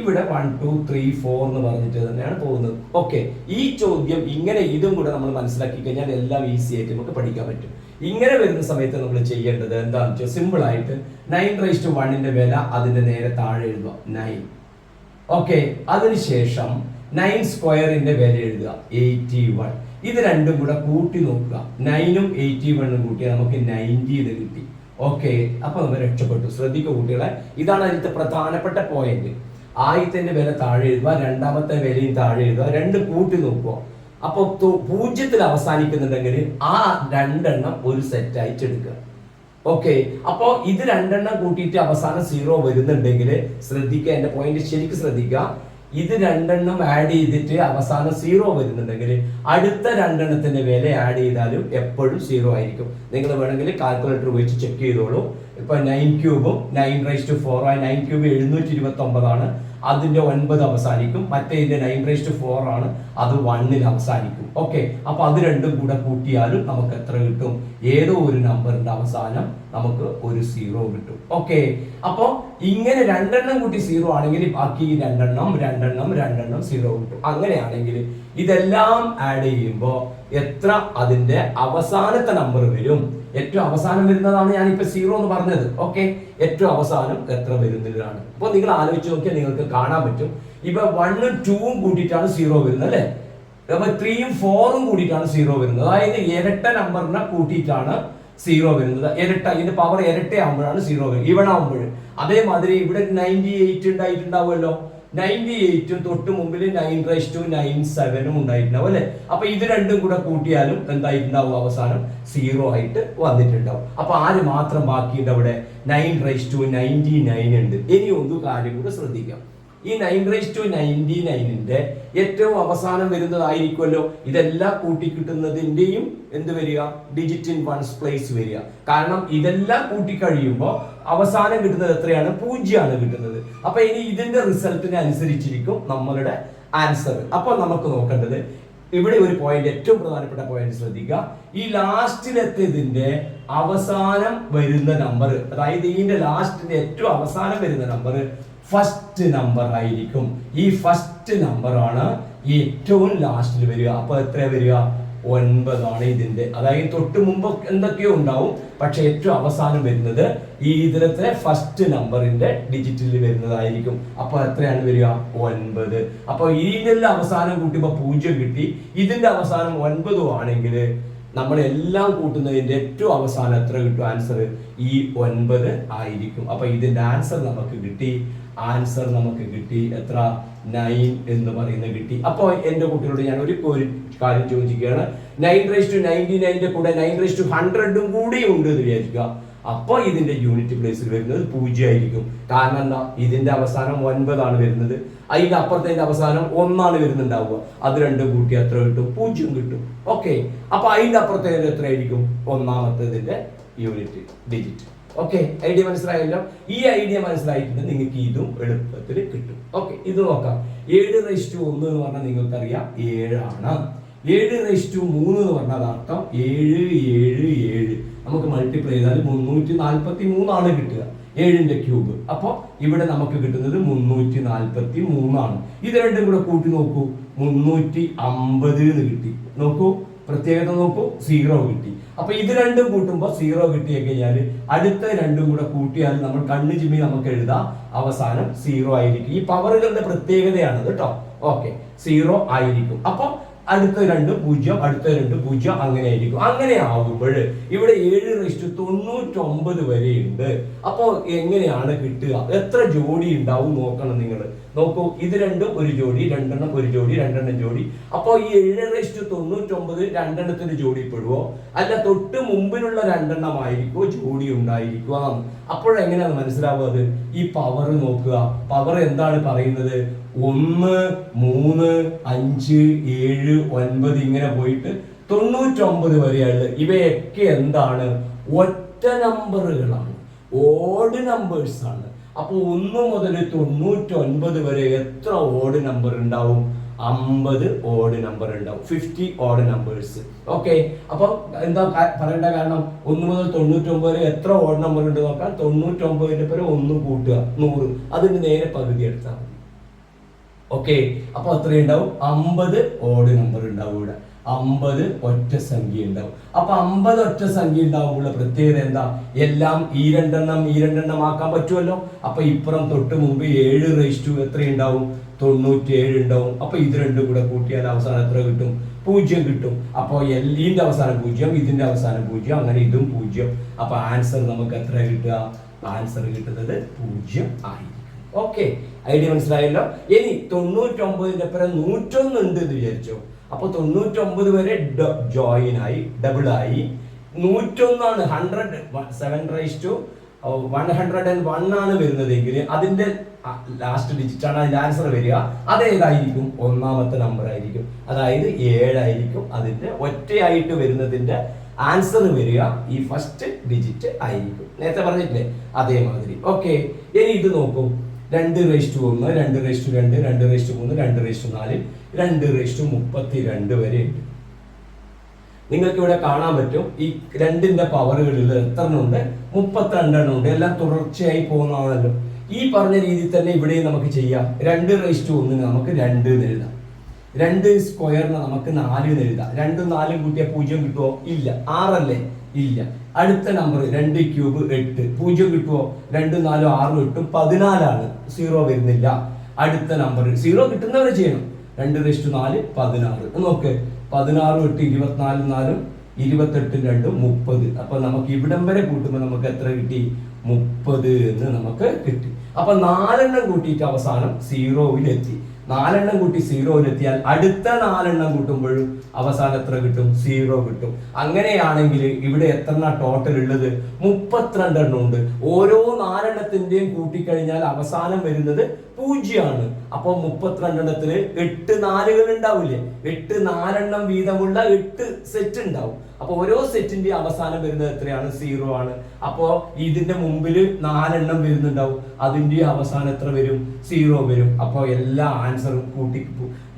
ഇവിടെ വൺ ടു ത്രീ ഫോർ എന്ന് പറഞ്ഞിട്ട് തന്നെയാണ് പോകുന്നത്. ഓക്കെ ഈ ചോദ്യം ഇങ്ങനെ ഇതും കൂടെ നമ്മൾ മനസ്സിലാക്കി കഴിഞ്ഞാൽ എല്ലാം ഈസി ആയിട്ട് നമുക്ക് പഠിക്കാൻ പറ്റും. ഇങ്ങനെ വരുന്ന സമയത്ത് നമ്മൾ ചെയ്യേണ്ടത് എന്താണെന്ന് വെച്ചാൽ സിമ്പിൾ ആയിട്ട് നയൻ റൈസ് ടു വണ്ണിന്റെ വില അതിന്റെ നേരെ താഴെ എഴുതുക. നയൻ ഓക്കെ അതിനുശേഷം നയൻ സ്ക്വയറിന്റെ വില എഴുതുക. എയ്റ്റി വൺ ഇത് രണ്ടും കൂടെ കൂട്ടി നോക്കുക. നയനും എയ്റ്റി വണ്ണും കൂട്ടിയാൽ നമുക്ക് നയന്റി ഇത് കിട്ടി. ഓക്കെ അപ്പൊ നമ്മൾ രക്ഷപ്പെട്ടു. ശ്രദ്ധിക്കുക കുട്ടികളെ ഇതാണ് അതിലത്തെ പ്രധാനപ്പെട്ട പോയിന്റ് ആദ്യത്തിന്റെ വില താഴെ എഴുതുക രണ്ടാമത്തെ വിലയും താഴെ എഴുതുക രണ്ട് കൂട്ടി നോക്കുക. അപ്പൊ പൂജ്യത്തിൽ അവസാനിക്കുന്നുണ്ടെങ്കിൽ ആ രണ്ടെണ്ണം ഒരു സെറ്റ് ആയിട്ട് എടുക്കുക. ഓക്കെ അപ്പോൾ ഇത് രണ്ടെണ്ണം കൂട്ടിയിട്ട് അവസാനം സീറോ വരുന്നുണ്ടെങ്കിൽ ശ്രദ്ധിക്കുക എന്റെ പോയിന്റ് ശരിക്കും ശ്രദ്ധിക്കുക. ഇത് രണ്ടെണ്ണം ആഡ് ചെയ്തിട്ട് അവസാനം സീറോ വരുന്നുണ്ടെങ്കിൽ അടുത്ത രണ്ടെണ്ണത്തിന്റെ വില ആഡ് ചെയ്താലും എപ്പോഴും സീറോ ആയിരിക്കും. നിങ്ങൾ വേണമെങ്കിൽ കാൽക്കുലേറ്റർ ഉപയോഗിച്ച് ചെക്ക് ചെയ്തോളൂ. ഇപ്പൊ നയൻ ക്യൂബും നയൻ റൈസ് ടു ഫോർ ആയി നയൻ ക്യൂബ് എഴുന്നൂറ്റി ഇരുപത്തി ഒമ്പതാണ് അതിന്റെ ഒൻപത് അവസാനിക്കും. മറ്റേ ഇതിന്റെ നയൻ റേസ്റ്റ് ഫോർ ആണ്. അത് വണ്ണിൽ അവസാനിക്കും. ഓക്കെ അപ്പൊ അത് രണ്ടും കൂടെ കൂട്ടിയാലും നമുക്ക് എത്ര കിട്ടും? ഏതോ ഒരു നമ്പറിന്റെ അവസാനം നമുക്ക് ഒരു സീറോ കിട്ടും. ഓക്കെ അപ്പൊ ഇങ്ങനെ രണ്ടെണ്ണം കൂട്ടി സീറോ ആണെങ്കിൽ ബാക്കി രണ്ടെണ്ണം രണ്ടെണ്ണം രണ്ടെണ്ണം സീറോ കിട്ടും. അങ്ങനെയാണെങ്കിൽ ഇതെല്ലാം ആഡ് ചെയ്യുമ്പോൾ എത്ര അതിന്റെ അവസാനത്തെ നമ്പർ വരും? ഏറ്റവും അവസാനം വരുന്നതാണ് ഞാൻ ഇപ്പൊ സീറോ എന്ന് പറഞ്ഞത്. ഓക്കെ ഏറ്റവും അവസാനം എത്ര വരുന്നതാണ് അപ്പൊ നിങ്ങൾ ആലോചിച്ച് നോക്കിയാൽ നിങ്ങൾക്ക് കാണാൻ പറ്റും. ഇപ്പൊ വണ്ണും ടൂവും കൂട്ടിയിട്ടാണ് സീറോ വരുന്നത് അല്ലേ? അപ്പൊ ത്രീയും ഫോറും കൂടിയിട്ടാണ് സീറോ വരുന്നത്. അതായത് ഇരട്ട നമ്പറിനെ കൂട്ടിയിട്ടാണ് സീറോ വരുന്നത്. ഇരട്ട ഇതിന്റെ പവർ ഇരട്ടയാകുമ്പോഴാണ് സീറോ വരുന്നത്. ഇവിടെ ആകുമ്പോൾ അതേമാതിരി ഇവിടെ നയന്റി എയ്റ്റ് ഉണ്ടായിട്ടുണ്ടാവുമല്ലോ. നയന്റി എയ്റ്റും തൊട്ട് മുമ്പിൽ നയൻ റൈസ് ടു നയൻ സെവനും ഉണ്ടായിട്ടുണ്ടാവും അല്ലെ? അപ്പൊ ഇത് രണ്ടും കൂടെ കൂട്ടിയാലും എന്തായിട്ടുണ്ടാവും? അവസാനം സീറോ ആയിട്ട് വന്നിട്ടുണ്ടാവും. അപ്പൊ ആര് മാത്രം ബാക്കിയുണ്ട് അവിടെ? Nine raise to ninety nine ഉണ്ട്. ഇനി ഒന്ന് കാര്യം കൂടെ ശ്രദ്ധിക്കാം. ഈ നയൻ റേസ് ടു നയന്റി നയനിന്റെ ഏറ്റവും അവസാനം വരുന്നതായിരിക്കുമല്ലോ. ഇതെല്ലാം കൂട്ടിക്കിട്ടുന്നതിന്റെയും എന്ത് വരിക? ഡിജിറ്റ് ഇൻ വൺസ് പ്ലേസ് വരിക. കാരണം ഇതെല്ലാം കൂട്ടിക്കഴിയുമ്പോൾ അവസാനം കിട്ടുന്നത് എത്രയാണ്? പൂജ്യമാണ് കിട്ടുന്നത്. അപ്പൊ ഇനി ഇതിന്റെ റിസൾട്ടിനെ അനുസരിച്ചിരിക്കും നമ്മളുടെ ആൻസർ അപ്പോൾ നമുക്ക് നോക്കേണ്ടത് ഇവിടെ ഒരു പോയിന്റ് ഏറ്റവും പ്രധാനപ്പെട്ട പോയിന്റ് ശ്രദ്ധിക്കുക. ഈ ലാസ്റ്റിലെത്തിയതിന്റെ അവസാനം വരുന്ന നമ്പർ അതായത് ഇതിന്റെ ലാസ്റ്റിന്റെ ഏറ്റവും അവസാനം വരുന്ന നമ്പർ ഫസ്റ്റ് നമ്പർ ആയിരിക്കും. ഈ ഫസ്റ്റ് നമ്പർ ആണ് ഏറ്റവും ലാസ്റ്റിൽ വരിക. അപ്പൊ എത്ര വരിക? ഒൻപതാണ് ഇതിന്റെ അതായത് തൊട്ട് മുമ്പ് എന്തൊക്കെയോ ഉണ്ടാവും. പക്ഷെ ഏറ്റവും അവസാനം വരുന്നത് ഈ ഇതിലത്തെ ഫസ്റ്റ് നമ്പറിന്റെ ഡിജിറ്റിൽ വരുന്നതായിരിക്കും. അപ്പൊ എത്രയാണ് വരിക? ഒൻപത്. അപ്പൊ ഇതിന്റെ അവസാനം കൂട്ടിയപ്പോ പൂജ്യം കിട്ടി. ഇതിന്റെ അവസാനം ഒൻപതും ആണെങ്കിൽ നമ്മൾ എല്ലാം കൂട്ടുന്നതിന്റെ ഏറ്റവും അവസാനം എത്ര കിട്ടും? ആൻസർ ഈ ഒൻപത് ആയിരിക്കും. അപ്പൊ ഇതിന്റെ ആൻസർ നമുക്ക് കിട്ടി. ആൻസർ നമുക്ക് കിട്ടി. എത്ര? നയൻ എന്ന് പറയുന്നത് കിട്ടി. അപ്പോൾ എന്റെ കുട്ടികളോട് ഞാൻ ഒരു കാര്യം ചോദിക്കുകയാണ്. നയൻ റേസ് ടു നയന്റി നയന്റെ കൂടെ നയൻ റേസ് ടു ഹൺഡ്രഡും കൂടി ഉണ്ട് എന്ന് വിചാരിക്കുക. അപ്പോൾ ഇതിന്റെ യൂണിറ്റ് പ്ലേസിൽ വരുന്നത് പൂജ്യമായിരിക്കും. കാരണം എന്താ? ഇതിന്റെ അവസാനം ഒൻപതാണ് വരുന്നത്. അതിന്റെ അപ്പുറത്തെ അവസാനം ഒന്നാണ് വരുന്നുണ്ടാവുക. അത് രണ്ടും കൂട്ടി എത്ര കിട്ടും? പൂജ്യം കിട്ടും. ഓക്കെ അപ്പൊ അതിന്റെ അപ്പുറത്തേത് എത്രയായിരിക്കും? ഒന്നാമത്തേതിന്റെ യൂണിറ്റ് ഡിജിറ്റ് ഓക്കെ ഐഡിയ മനസ്സിലായല്ലോ. ഈ ഐഡിയ മനസ്സിലായിട്ടുണ്ട് നിങ്ങൾക്ക് ഇതും എളുപ്പത്തിൽ കിട്ടും. ഓക്കെ ഇത് നോക്കാം. ഏഴ് റേസ് ടു ഒന്ന് എന്ന് പറഞ്ഞാൽ നിങ്ങൾക്കറിയാം ഏഴാണ്. ഏഴ് റേസ് ടു മൂന്ന് എന്ന് പറഞ്ഞാൽ അർത്ഥം ഏഴ് ഏഴ് ഏഴ്. നമുക്ക് മൾട്ടിപ്ലൈ ചെയ്താൽ മുന്നൂറ്റി നാൽപ്പത്തി മൂന്നാണ് കിട്ടുക. ഏഴിന്റെ ക്യൂബ് അപ്പോൾ ഇവിടെ നമുക്ക് കിട്ടുന്നത് മുന്നൂറ്റി നാൽപ്പത്തി മൂന്നാണ് ഇത് രണ്ടും കൂടെ കൂട്ടി നോക്കൂ. മുന്നൂറ്റി അമ്പത് കിട്ടി. നോക്കൂ പ്രത്യേകത നോക്കൂ സീറോ കിട്ടി. അപ്പൊ ഇത് രണ്ടും കൂട്ടുമ്പോൾ സീറോ കിട്ടിയ കഴിഞ്ഞാൽ അടുത്ത രണ്ടും കൂടെ കൂട്ടിയാൽ നമ്മൾ കണ്ണ് ചിമ്മി നമുക്ക് എഴുതാം. അവസാനം സീറോ ആയിരിക്കും. ഈ പവറുകളുടെ പ്രത്യേകതയാണ് കേട്ടോ ഓക്കെ സീറോ ആയിരിക്കും. അപ്പൊ അടുത്ത രണ്ട് പൂജ്യം അടുത്ത രണ്ട് പൂജ്യം അങ്ങനെ ആയിരിക്കും. അങ്ങനെ ആകുമ്പോൾ ഇവിടെ ഏഴ് റെസ്റ്റ് വരെ ഉണ്ട്. അപ്പോൾ എങ്ങനെയാണ് കിട്ടുക? എത്ര ജോഡി ഉണ്ടാവും നോക്കണം നിങ്ങൾ. നോക്കൂ ഇത് രണ്ടും ഒരു ജോഡി രണ്ടെണ്ണം ഒരു ജോഡി രണ്ടെണ്ണം ജോഡി. അപ്പോൾ ഈ ഏഴ് റെസ്റ്റ് തൊണ്ണൂറ്റൊമ്പത് രണ്ടെണ്ണത്തിന് ജോഡി പെടുവോ അല്ല തൊട്ട് മുമ്പിലുള്ള രണ്ടെണ്ണം ആയിരിക്കുമോ ജോഡി ഉണ്ടായിരിക്കുക അപ്പോഴെങ്ങനെയാണ് മനസ്സിലാവുക അത്? ഈ പവർ നോക്കുക. പവർ എന്താണ് പറയുന്നത്? ഒന്ന് മൂന്ന് അഞ്ച് ഏഴ് ഒൻപത് ഇങ്ങനെ പോയിട്ട് തൊണ്ണൂറ്റൊമ്പത് വരെയുള്ളത് ഇവയൊക്കെ എന്താണ്? ഒറ്റ നമ്പറുകളാണ് ഓഡ് നമ്പേഴ്സ് ആണ്. അപ്പോൾ ഒന്ന് മുതൽ തൊണ്ണൂറ്റൊൻപത് വരെ എത്ര ഓഡ് നമ്പർ ഉണ്ടാവും? അമ്പത് ഓഡ് നമ്പർ ഉണ്ടാവും. ഫിഫ്റ്റി ഓഡ് നമ്പേഴ്സ് ഓക്കെ അപ്പൊ എന്താ പറയേണ്ട കാരണം? ഒന്ന് മുതൽ തൊണ്ണൂറ്റൊമ്പത് വരെ എത്ര ഓഡ് നമ്പർ ഉണ്ട് നോക്കാൻ? തൊണ്ണൂറ്റൊമ്പതിന്റെ പേര് ഒന്ന് കൂട്ടുക. നൂറ്. അതിന് നേരെ പകുതി എടുത്താൽ മതി. ഓക്കെ അപ്പൊ എത്രയുണ്ടാവും അമ്പത് ഓഡ് നമ്പർ ഉണ്ടാവും ഇവിടെ. അമ്പത് ഒറ്റ സംഖ്യ ഉണ്ടാവും. അപ്പൊ അമ്പത് ഒറ്റ സംഖ്യ ഉണ്ടാവുമ്പോൾ പ്രത്യേകത എന്താ? എല്ലാം ഈ രണ്ടെണ്ണം ഈ രണ്ടെണ്ണം ആക്കാൻ പറ്റുമല്ലോ? അപ്പൊ ഇപ്പുറം തൊട്ട് മുമ്പ് ഏഴ് റേസ്റ്റു എത്രയുണ്ടാവും തൊണ്ണൂറ്റി ഏഴ് ഉണ്ടാവും. അപ്പൊ ഇത് രണ്ടും കൂടെ കൂട്ടിയാൽ അവസാനം എത്ര കിട്ടും? പൂജ്യം കിട്ടും. അപ്പോൾ എല്ലിന്റെ അവസാനം പൂജ്യം ഇതിന്റെ അവസാനം പൂജ്യം അങ്ങനെ ഇതും പൂജ്യം. അപ്പൊ ആൻസർ നമുക്ക് എത്ര കിട്ടുക? ആൻസർ കിട്ടുന്നത് പൂജ്യം ആയി ഓക്കെ ഐഡിയ മനസ്സിലായല്ലോ? ഇനി തൊണ്ണൂറ്റൊമ്പതിന്റെ പരം നൂറ്റൊന്നുണ്ട് എന്ന് വിചാരിച്ചോ? അപ്പൊ തൊണ്ണൂറ്റൊമ്പത് വരെ ജോയിൻ ആയി ഡബിൾ ആയി. നൂറ്റൊന്നാണ് hundred seven raise to one hundred and one ആണ് വരുന്നതെങ്കിൽ അതിന്റെ ലാസ്റ്റ് ഡിജിറ്റ് ആണ് അതിന്റെ ആൻസർ വരിക. അതേതായിരിക്കും ഒന്നാമത്തെ നമ്പർ ആയിരിക്കും. അതായത് ഏഴായിരിക്കും അതിന്റെ ഒറ്റയായിട്ട് വരുന്നതിന്റെ ആൻസർ വരിക. ഈ ഫസ്റ്റ് ഡിജിറ്റ് ആയിരിക്കും. നേരത്തെ പറഞ്ഞിട്ടില്ലേ? അതേമാതിരി. ഓക്കെ ഇനി ഇത് നോക്കൂ. രണ്ട് റേസ്റ്റ് ഒന്ന് രണ്ട് റേസ്റ്റ് രണ്ട് രണ്ട് റേസ്റ്റ് മൂന്ന് രണ്ട് റേസ്റ്റ് നാല് രണ്ട് റേസ്റ്റ് മുപ്പത്തി രണ്ട് വരെ ഉണ്ട്. നിങ്ങൾക്ക് ഇവിടെ കാണാൻ പറ്റും ഈ രണ്ടിന്റെ പവറുകളിൽ എത്ര ഉണ്ട്? മുപ്പത്തിരണ്ടെണ്ണം ഉണ്ട്. എല്ലാം തുടർച്ചയായി പോകുന്നതാണല്ലോ. ഈ പറഞ്ഞ രീതിയിൽ തന്നെ ഇവിടെയും നമുക്ക് ചെയ്യാം. രണ്ട് റേസ്റ്റു ഒന്നിന് നമുക്ക് രണ്ട് എഴുതാം. രണ്ട് സ്ക്വയറിന് നമുക്ക് നാല് എഴുതാം. രണ്ടും നാലും കൂട്ടിയാൽ പൂജ്യം കിട്ടുമോ? ഇല്ല. ആറല്ലേ? ഇല്ല. അടുത്ത നമ്പർ രണ്ട് ക്യൂബ് എട്ട്. പൂജ്യം കിട്ടുമോ രണ്ടും നാലും ആറും എട്ടും പതിനാലാണ്. സീറോ വരുന്നില്ല. അടുത്ത നമ്പർ സീറോ കിട്ടുന്നവരെ ചെയ്യണം. രണ്ട് റെസ്റ്റ് നാല് പതിനാറ്. നോക്ക്. പതിനാറും എട്ട് ഇരുപത്തിനാലും നാലും ഇരുപത്തെട്ടും രണ്ടും മുപ്പത്. അപ്പൊ നമുക്ക് ഇവിടം വരെ കൂട്ടുമ്പോൾ നമുക്ക് എത്ര കിട്ടി? മുപ്പത് എന്ന് നമുക്ക് കിട്ടി. അപ്പൊ നാലെണ്ണം കൂട്ടിയിട്ട് അവസാനം സീറോവിലെത്തി നാലെണ്ണം കൂട്ടി സീറോയിലെത്തിയാൽ അടുത്ത നാലെണ്ണം കൂട്ടുമ്പോഴും അവസാനം എത്ര കിട്ടും? സീറോ കിട്ടും. അങ്ങനെയാണെങ്കിൽ ഇവിടെ എത്ര ടോട്ടൽ ഉള്ളത്? മുപ്പത്തിരണ്ടെണ്ണം ഉണ്ട്. ഓരോ നാലെണ്ണത്തിന്റെയും കൂട്ടിക്കഴിഞ്ഞാൽ അവസാനം വരുന്നത് പൂജ്യമാണ്. അപ്പോൾ മുപ്പത്തിരണ്ടെണ്ണത്തിൽ എട്ട് നാലുകൾ ഉണ്ടാവില്ലേ? എട്ട് നാലെണ്ണം വീതമുള്ള എട്ട് സെറ്റ് ഉണ്ടാവും. അപ്പൊ ഓരോ സെറ്റിന്റെ അവസാനം വരുന്നത് എത്രയാണ്? സീറോ ആണ്. അപ്പോ ഇതിന്റെ മുമ്പിൽ നാലെണ്ണം വരുന്നുണ്ടാവും. അതിന്റെ അവസാനം എത്ര വരും? സീറോ വരും. അപ്പോ എല്ലാ ആൻസറും കൂട്ടി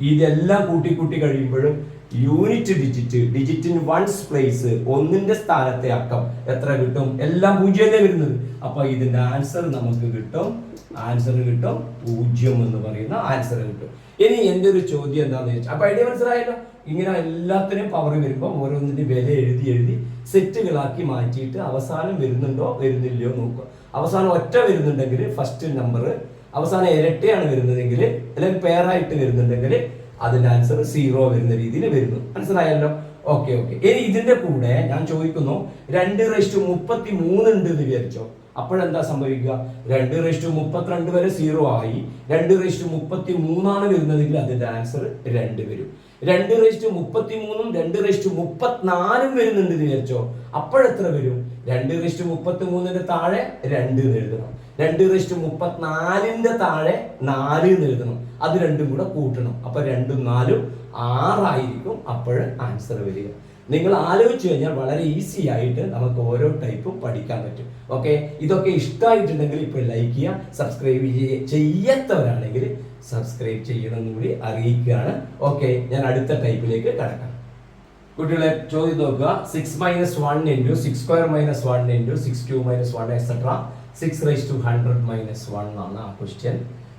ഇതെല്ലാം കൂട്ടി കൂട്ടി കഴിയുമ്പോഴും unit digit digit in ones place ഒന്നിന്റെ സ്ഥാനത്തെ അക്കം. എത്ര കിട്ടും? എല്ലാം പൂജ്യമല്ലേ വരുന്നത്? അപ്പൊ ഇതിന്റെ ആൻസർ നമുക്ക് കിട്ടും. ആൻസർ കിട്ടും. പൂജ്യം എന്ന് പറയുന്ന ആൻസർ കിട്ടും. ഇനി എന്റെ ഒരു ചോദ്യം എന്താണെന്ന് ചോദിച്ചാൽ അപ്പൊ ഐഡിയ മനസ്സിലായല്ലോ? ഇങ്ങനെ എല്ലാത്തിനും പവർ വരുമ്പോൾ ഓരോന്നിന്റെ വില എഴുതി എഴുതി സെറ്റുകളാക്കി മാറ്റിയിട്ട് അവസാനം വരുന്നുണ്ടോ വരുന്നില്ലയോ നോക്കുക. അവസാനം ഒറ്റ വരുന്നുണ്ടെങ്കിൽ ഫസ്റ്റ് നമ്പർ അവസാനം ഇരട്ടയാണ് വരുന്നതെങ്കിൽ അല്ലെങ്കിൽ പേറായിട്ട് വരുന്നുണ്ടെങ്കിൽ അതിന്റെ ആൻസർ സീറോ വരുന്ന രീതിയിൽ വരുന്നു. മനസ്സിലായല്ലോ? ഓക്കെ ഓക്കെ ഇനി ഇതിന്റെ കൂടെ ഞാൻ ചോദിക്കുന്നു രണ്ട് റെസ്റ്റ് മുപ്പത്തി മൂന്ന് ഉണ്ട് എന്ന് വിചാരിച്ചോ? അപ്പോഴെന്താ സംഭവിക്കുക? രണ്ട് റേസ്റ്റ് മുപ്പത്തിരണ്ട് വരെ സീറോ ആയി. രണ്ട് റെസ്റ്റ് മുപ്പത്തി മൂന്നാണ് വരുന്നതെങ്കിൽ അതിന്റെ ആൻസർ രണ്ട് വരും. രണ്ട് റെസ്റ്റ് മുപ്പത്തി മൂന്നും രണ്ട് റെസ്റ്റ് മുപ്പത്തിനാലും വരുന്നുണ്ട് എന്ന് വിചാരിച്ചോ? അപ്പോഴെത്ര വരും? രണ്ട് റേസ്റ്റ് മുപ്പത്തി മൂന്നിന്റെ താഴെ രണ്ട് എഴുതണം. രണ്ട് റേസ്റ്റ് മുപ്പത്തിനാലിന്റെ താഴെ നാല് നൽകണം അത് രണ്ടും കൂടെ കൂട്ടണം. അപ്പൊ രണ്ടും നാലും ആറായിരിക്കും അപ്പോൾ ആൻസർ വരിക. നിങ്ങൾ ആലോചിച്ച് കഴിഞ്ഞാൽ വളരെ ഈസി ആയിട്ട് നമുക്ക് ഓരോ ടൈപ്പും പഠിക്കാൻ പറ്റും. ഓക്കെ ഇതൊക്കെ ഇഷ്ടമായിട്ടുണ്ടെങ്കിൽ ഇപ്പോൾ ലൈക്ക് ചെയ്യുക സബ്സ്ക്രൈബ് ചെയ്യാത്തവരാണെങ്കിൽ സബ്സ്ക്രൈബ് ചെയ്യണം എന്ന് കൂടി അറിയിക്കുകയാണ്. ഓക്കെ ഞാൻ അടുത്ത ടൈപ്പിലേക്ക് കടക്കാം. കുട്ടികളെ ചോദ്യം നോക്കുക. Six minus one into six square minus one into six to minus one etcetera six raise to hundred minus one ആണ് ആ ക്വസ്റ്റ്യൻ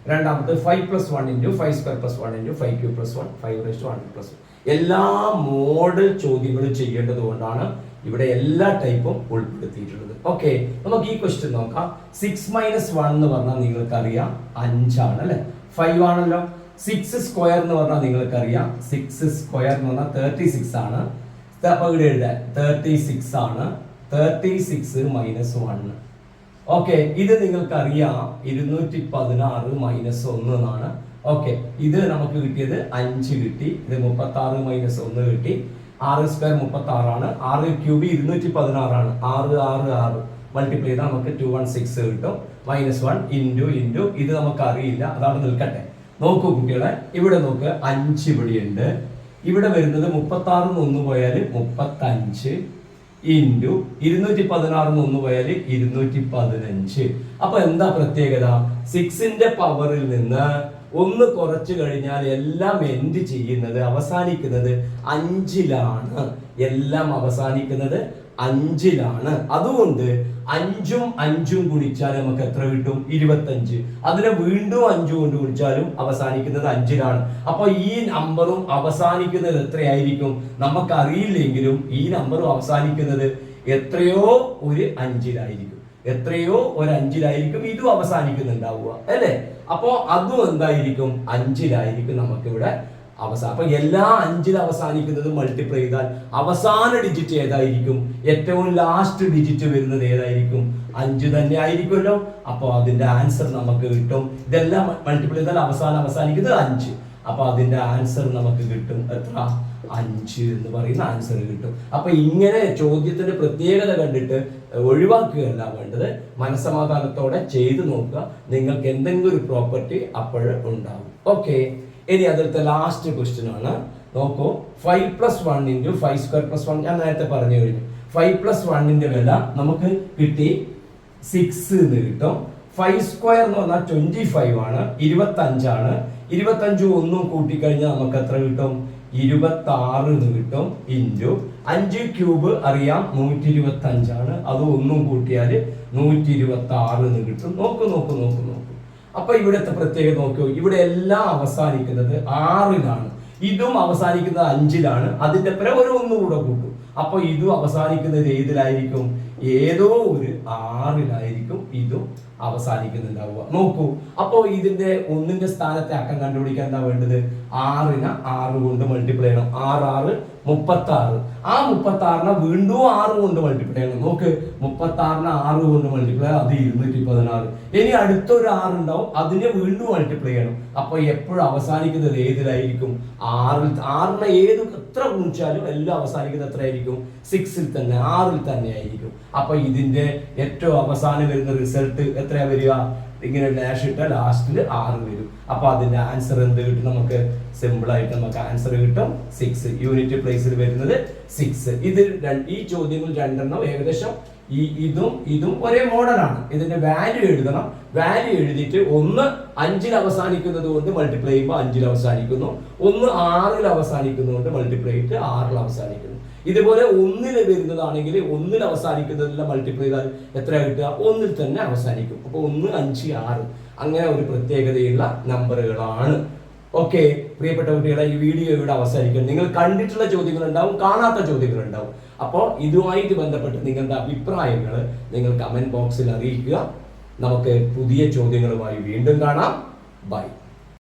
രണ്ടാമത് five plus one into five square plus one into five cube plus one five raise to hundred plus എല്ലാ model ചോദ്യങ്ങളും ചെയ്യേണ്ടത് കൊണ്ടാണ് ഇവിടെ എല്ലാ ടൈപ്പും ഉൾപ്പെടുത്തിയിട്ടുള്ളത്. ഓക്കെ നമുക്ക് ഈ ക്വസ്റ്റ്യൻ നോക്കാം. സിക്സ് മൈനസ് വൺ എന്ന് പറഞ്ഞാൽ നിങ്ങൾക്കറിയാം അഞ്ചാണ് അല്ലെ? ഫൈവ് ആണല്ലോ. സിക്സ് സ്ക്വയർ എന്ന് പറഞ്ഞാൽ നിങ്ങൾക്കറിയാം. സിക്സ് സ്ക്വയർ എന്ന് പറഞ്ഞാൽ തേർട്ടി സിക്സ് ആണ് ഇവിടെ എഴുതാൻ തേർട്ടി സിക്സ് ആണ്. Thirty six minus one okay ഇത് നിങ്ങൾക്ക് അറിയാം ഇരുന്നൂറ്റി പതിനാറ് മൈനസ് ഒന്ന് എന്നാണ്. ഓക്കെ ഇത് നമുക്ക് കിട്ടിയത് അഞ്ച് കിട്ടി. ഇത് മുപ്പത്തി ആറ് മൈനസ് ഒന്ന് കിട്ടി. ആറ് സ്ക്വയർ മുപ്പത്തി ആറാണ് ആറ് ക്യൂബ് ഇരുന്നൂറ്റി പതിനാറാണ് ആറ് ആറ് ആറ്. മൾട്ടിപ്ലൈ ചെയ്താൽ നമുക്ക് ടു വൺ സിക്സ് കിട്ടും. മൈനസ് വൺ ഇന്റു ഇന്റു ഇത് നമുക്ക് അറിയില്ല അതാണ് നിൽക്കട്ടെ. നോക്കൂ കുട്ടികളെ ഇവിടെ നോക്ക്. അഞ്ച് ഇവിടെയുണ്ട്. ഇവിടെ വരുന്നത് മുപ്പത്തി ആറിന് ഒന്ന് പോയാൽ മുപ്പത്തഞ്ച്. ഇന്റു ഇരുന്നൂറ്റി പതിനാറിന് ഒന്ന് പോയാൽ ഇരുന്നൂറ്റി പതിനഞ്ച് അപ്പൊ എന്താ പ്രത്യേകത? സിക്സിന്റെ പവറിൽ നിന്ന് ഒന്ന് കുറച്ചു കഴിഞ്ഞാൽ എല്ലാം എൻഡ് ചെയ്യുന്നത് അവസാനിക്കുന്നത് അഞ്ചിലാണ്. എല്ലാം അവസാനിക്കുന്നത് അഞ്ചിലാണ്. അതുകൊണ്ട് അഞ്ചും അഞ്ചും ഗുണിച്ചാൽ നമുക്ക് എത്ര കിട്ടും? ഇരുപത്തഞ്ച്. അതിനെ വീണ്ടും അഞ്ചു കൊണ്ട് ഗുണിച്ചാലും അവസാനിക്കുന്നത് അഞ്ചിലാണ്. അപ്പൊ ഈ നമ്പറും അവസാനിക്കുന്നത് എത്രയായിരിക്കും? നമുക്കറിയില്ലെങ്കിലും ഈ നമ്പറും അവസാനിക്കുന്നത് എത്രയോ ഒരു അഞ്ചിലായിരിക്കും. എത്രയോ ഒരു അഞ്ചിലായിരിക്കും ഇതും അവസാനിക്കുന്നുണ്ടാവുക. അല്ലേ? അപ്പോ അതും എന്തായിരിക്കും? അഞ്ചിലായിരിക്കും നമുക്കിവിടെ അവസാനം. അപ്പൊ എല്ലാ അഞ്ചിൽ അവസാനിക്കുന്നത് മൾട്ടിപ്ലൈ ചെയ്താൽ അവസാന ഡിജിറ്റ് ഏതായിരിക്കും? ഏറ്റവും ലാസ്റ്റ് ഡിജിറ്റ് വരുന്നത് ഏതായിരിക്കും? അഞ്ച് തന്നെ ആയിരിക്കുമല്ലോ. അപ്പോൾ അതിന്റെ ആൻസർ നമുക്ക് കിട്ടും. ഇതെല്ലാം മൾട്ടിപ്ലൈ ചെയ്താൽ അവസാനം അവസാനിക്കുന്നത് അഞ്ച്. അപ്പൊ അതിന്റെ ആൻസർ നമുക്ക് കിട്ടും എത്ര? അഞ്ച് എന്ന് പറയുന്ന ആൻസർ കിട്ടും. അപ്പൊ ഇങ്ങനെ ചോദ്യത്തിന്റെ പ്രത്യേകത കണ്ടിട്ട് ഒഴിവാക്കുകയല്ല വേണ്ടത്. മനസമാധാനത്തോടെ ചെയ്തു നോക്കുക. നിങ്ങൾക്ക് എന്തെങ്കിലും ഒരു പ്രോപ്പർട്ടി അപ്പോഴ് ഉണ്ടാവും. ഓക്കെ ഇനി അതിലത്തെ ലാസ്റ്റ് ക്വസ്റ്റ്യൻ ആണ്. നോക്കൂ. Five plus one into five square plus one ഞാൻ നേരത്തെ പറഞ്ഞു കഴിഞ്ഞു ഫൈവ് പ്ലസ് വണ്ണിന്റെ വില നമുക്ക് കിട്ടി സിക്സ് എന്ന് കിട്ടും. ഫൈവ് സ്ക്വയർ എന്ന് പറഞ്ഞാൽ ട്വന്റി ഫൈവ് ആണ്. ഇരുപത്തി അഞ്ചാണ് ഇരുപത്തി അഞ്ച് ഒന്നും കൂട്ടിക്കഴിഞ്ഞാൽ നമുക്ക് എത്ര കിട്ടും? ഇരുപത്തി ആറ് എന്ന് കിട്ടും ഇന്റു അഞ്ച് ക്യൂബ് അറിയാം നൂറ്റി ഇരുപത്തി അഞ്ചാണ് അത് ഒന്നും കൂട്ടിയാൽ നൂറ്റി ഇരുപത്തി ആറ് എന്ന് കിട്ടും. നോക്കൂ നോക്കൂ നോക്കൂ നോക്കൂ. അപ്പൊ ഇവിടുത്തെ പ്രത്യേകത നോക്കൂ ഇവിടെ എല്ലാം അവസാനിക്കുന്നത് ആറിലാണ്. ഇതും അവസാനിക്കുന്നത് അഞ്ചിലാണ്. അതിന്റെ പിറ ഒരു ഒന്നുകൂടെ കൂട്ടും. അപ്പൊ ഇതും അവസാനിക്കുന്നത് ഏതിലായിരിക്കും? ഏതോ ഒരു ആറിലായിരിക്കും ഇതും അവസാനിക്കുന്നുണ്ടാവുക. നോക്കൂ അപ്പോ ഇതിന്റെ ഒന്നിന്റെ സ്ഥാനത്തെ അക്കം കണ്ടുപിടിക്കാൻ എന്താ വേണ്ടത്? ആറിന് ആറ് കൊണ്ട് മൾട്ടിപ്ലൈ ചെയ്യണം. ആറ് ആറ് മുപ്പത്തി ആറ് ആ മുപ്പത്തി ആറിനെ വീണ്ടും ആറ് കൊണ്ട് മൾട്ടിപ്ലൈ ചെയ്യണം. നോക്ക് മുപ്പത്തി ആറിന് ആറ് കൊണ്ട് മൾട്ടിപ്ലൈ അത് ഇരുന്നൂറ്റി പതിനാറ്. ഇനി അടുത്തൊരു ആറ് ഉണ്ടാവും അതിനെ വീണ്ടും മൾട്ടിപ്ലൈ ചെയ്യണം. അപ്പൊ എപ്പോഴും അവസാനിക്കുന്നത് ഏതിലായിരിക്കും? ആറിൽ ആറിനെ ഏത് എത്ര ഗുണിച്ചാലും എല്ലാം അവസാനിക്കുന്നത് എത്രയായിരിക്കും? സിക്സിൽ തന്നെ ആറിൽ തന്നെ ആയിരിക്കും. അപ്പൊ ഇതിന്റെ ഏറ്റവും അവസാനം വരുന്ന റിസൾട്ട് എത്രയാ വരിക? ഇങ്ങനെ ഡാഷ് ഇട്ട ലാസ്റ്റിൽ ആറ് വരും. അപ്പൊ അതിന്റെ ആൻസർ എന്ത് കിട്ടും? നമുക്ക് സിമ്പിൾ ആയിട്ട് നമുക്ക് ആൻസർ കിട്ടും. സിക്സ് യൂണിറ്റ് പ്ലേസിൽ വരുന്നത് സിക്സ് ഇത് ഈ ചോദ്യങ്ങൾ രണ്ടെണ്ണം ഏകദേശം ഈ ഇതും ഇതും ഒരേ മോഡലാണ് ഇതിന്റെ വാല്യൂ എഴുതണം. വാല്യൂ എഴുതിയിട്ട് ഒന്ന് അഞ്ചിൽ അവസാനിക്കുന്നത് കൊണ്ട് മൾട്ടിപ്ലൈ ചെയ്യുമ്പോൾ അഞ്ചിൽ അവസാനിക്കുന്നു. ഒന്ന് ആറിൽ അവസാനിക്കുന്നതുകൊണ്ട് മൾട്ടിപ്ലൈ ചെയ്തിട്ട് ആറിൽ അവസാനിക്കുന്നു. ഇതുപോലെ ഒന്നിൽ വരുന്നതാണെങ്കിൽ ഒന്നിൽ അവസാനിക്കുന്നതെല്ലാം മൾട്ടിപ്ലൈ ചെയ്താൽ എത്ര കിട്ടുക? ഒന്നിൽ തന്നെ അവസാനിക്കും. അപ്പോൾ ഒന്ന് അഞ്ച് ആറ്. അങ്ങനെ ഒരു പ്രത്യേകതയുള്ള നമ്പറുകളാണ്. ഓക്കെ പ്രിയപ്പെട്ട കുട്ടികളെ ഈ വീഡിയോ ഇവിടെ അവസാനിക്കും നിങ്ങൾ കണ്ടിട്ടുള്ള ചോദ്യങ്ങളുണ്ടാവും കാണാത്ത ചോദ്യങ്ങളുണ്ടാവും. അപ്പോൾ ഇതുമായിട്ട് ബന്ധപ്പെട്ട് നിങ്ങളുടെ അഭിപ്രായങ്ങൾ നിങ്ങൾ കമന്റ് ബോക്സിൽ അറിയിക്കുക. നമുക്ക് പുതിയ ചോദ്യങ്ങളുമായി വീണ്ടും കാണാം. ബൈ